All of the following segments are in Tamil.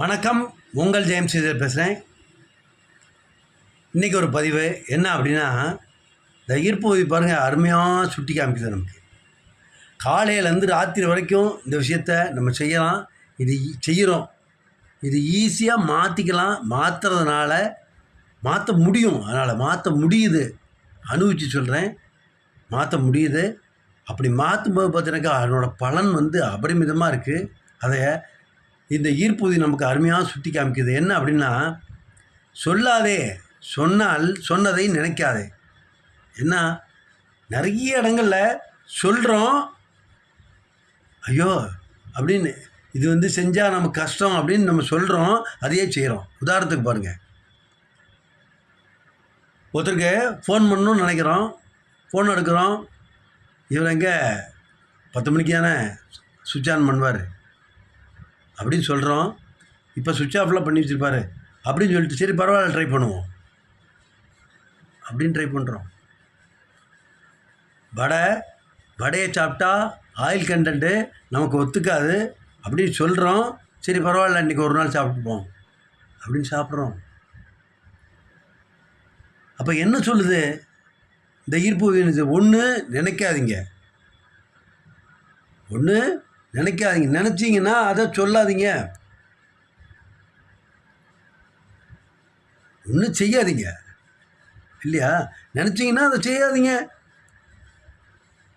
வணக்கம் உங்கள் ஜெயம் ஸ்ரீதர் பேசுகிறேன் இன்றைக்கி ஒரு பதிவு. என்ன அப்படின்னா இந்த ஈர்ப்பு உதவி பாருங்கள் அருமையாக சுட்டி காமிக்குது நமக்கு. காலையிலேருந்து ராத்திரி வரைக்கும் இந்த விஷயத்த நம்ம செய்யலாம். இது செய்கிறோம் இது ஈஸியாக மாற்றிக்கலாம் மாற்றுறதுனால மாற்ற முடியும். அதனால் மாற்ற முடியுது. அனுபவிச்சு சொல்கிறேன் மாற்ற முடியுது. அப்படி மாற்றும்போது பார்த்தீங்கன்னாக்கா அதனோட பலன் வந்து அபரிமிதமாக இருக்குது அதை இந்த ஈர்ப்புதி நமக்கு அருமையாக சுட்டி காமிக்குது. என்ன அப்படின்னா சொல்லாதே சொன்னால் சொன்னதை நினைக்காதே. என்ன நிறைய இடங்களில் சொல்கிறோம் ஐயோ அப்படின்னு இது வந்து செஞ்சால் நமக்கு கஷ்டம் அப்படின்னு நம்ம சொல்கிறோம் அதையே செய்கிறோம் உதாரணத்துக்கு பாருங்கள் ஒருத்தருக்கு ஃபோன் பண்ணணும்னு நினைக்கிறோம் ஃபோன் எடுக்கிறோம் இவர் எங்கே? பத்து மணிக்கு தானே சுவிட்ச் ஆன் பண்ணுவார். அப்படின்னு சொல்கிறோம் இப்போ சுவிட்ச் ஆஃப்லாம் பண்ணி வச்சுருப்பாரு. அப்படின்னு சொல்லிட்டு சரி பரவாயில்ல ட்ரை பண்ணுவோம். அப்படின்னு ட்ரை பண்ணுறோம் வடை வடையை சாப்பிட்டா ஆயில் கண்டென்ட்டு நமக்கு ஒத்துக்காது. அப்படின்னு சொல்கிறோம் சரி பரவாயில்ல இன்றைக்கி ஒரு நாள் சாப்பிட்டுப்போம். அப்படின்னு சாப்பிட்றோம். அப்போ என்ன சொல்லுது? இந்த ஈர்ப்பு ஒன்று நினைக்காதீங்க. ஒன்று நினைக்காதீங்க. நினச்சிங்கன்னா அதை சொல்லாதீங்க. ஒன்றும் செய்யாதீங்க. இல்லையா? நினச்சிங்கன்னா அதை செய்யாதீங்க.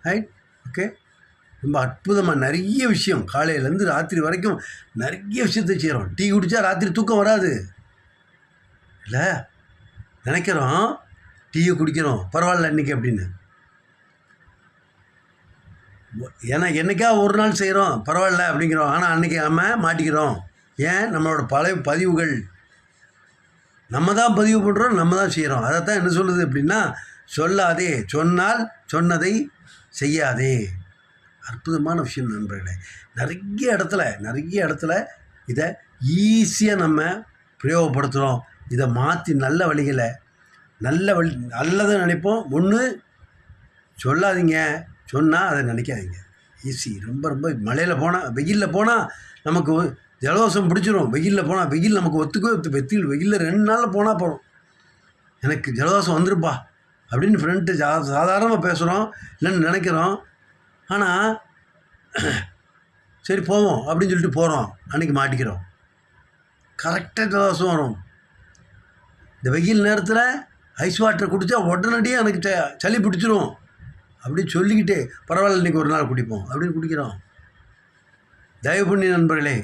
ரைட் ஓகே ரொம்ப அற்புதமாக நிறைய விஷயம். காலையிலேருந்து ராத்திரி வரைக்கும் நிறைய விஷயத்தை செய்கிறோம் டீ குடித்தா ராத்திரி தூக்கம் வராது. இல்லை? நினைக்கிறோம். டீயை குடிக்கிறோம். பரவாயில்ல இன்னைக்கு அப்படின்னு. ஏன்னா என்னைக்கா ஒரு நாள் செய்கிறோம் பரவாயில்ல அப்படிங்கிறோம். ஆனால் அன்றைக்கி நம்ம மாட்டிக்கிறோம். ஏன்? நம்மளோட பழைய பதிவுகள். நம்ம தான் பதிவு பண்ணுறோம் நம்ம தான் செய்கிறோம் அதைத்தான் என்ன சொல்லுது அப்படின்னா சொல்லாதே. சொன்னால் சொன்னதை செய்யாதே. அற்புதமான விஷயம் நண்பர்களே. நிறைய இடத்துல நிறைய இடத்துல இதை ஈஸியாக நம்ம பிரயோகப்படுத்துகிறோம் இதை மாற்றி நல்ல வழிகளை நல்ல வழி நல்லதை நினைப்போம். ஒன்று சொல்லாதீங்க. சொன்னால் அதை நினைக்காதீங்க. ஈஸி ரொம்ப ரொம்ப மழையில் போனால் வெயிலில் போனால் நமக்கு ஜலதோஷம் பிடிச்சிரும். வெயிலில் போனால் வெயில் நமக்கு ஒத்துக்கவே ஒத்து வெத்தில் வெயிலில் ரெண்டு நாளில் போனால் போகிறோம் எனக்கு ஜலதோஷம் வந்துருப்பா அப்படின்னு ஃப்ரெண்ட்டு சா சாதாரணமாக பேசுகிறோம் இல்லைன்னு நினைக்கிறோம். ஆனால் சரி போவோம் அப்படின்னு சொல்லிட்டு போகிறோம் அன்றைக்கி மாட்டிக்கிறோம். கரெக்டாக ஜலதோஷம் வரும். இந்த வெயில் நேரத்தில் ஐஸ் வாட்டர் குடித்தா உடனடியாக எனக்கு சளி பிடிச்சிரும். அப்படின்னு சொல்லிக்கிட்டே பரவாயில்ல இன்றைக்கி ஒரு நாள் குடிப்போம் அப்படின்னு குடிக்கிறோம். தயவு பண்ணி நண்பர்களே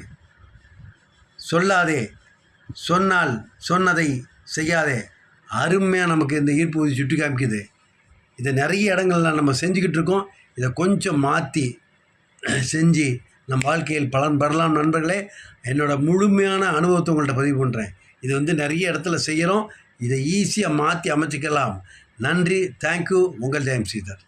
சொல்லாதே சொன்னால் சொன்னதை செய்யாதே. அருமையாக நமக்கு இந்த ஈர்ப்பு விதி சுட்டி காமிக்குது. இதை நிறைய இடங்கள்ல நம்ம செஞ்சுக்கிட்டு இருக்கோம். இதை கொஞ்சம் மாற்றி செஞ்சு நம் வாழ்க்கையில் பலன் பெறலாம் நண்பர்களே. என்னோடய முழுமையான அனுபவத்தை உங்கள்கிட்ட பதிவு பண்ணுறேன் இது வந்து நிறைய இடத்துல செய்கிறோம் இதை ஈஸியாக மாற்றி அமைச்சிக்கலாம். நன்றி. தேங்க்யூ உங்கள் ஜெயம் ஸ்ரீதர்.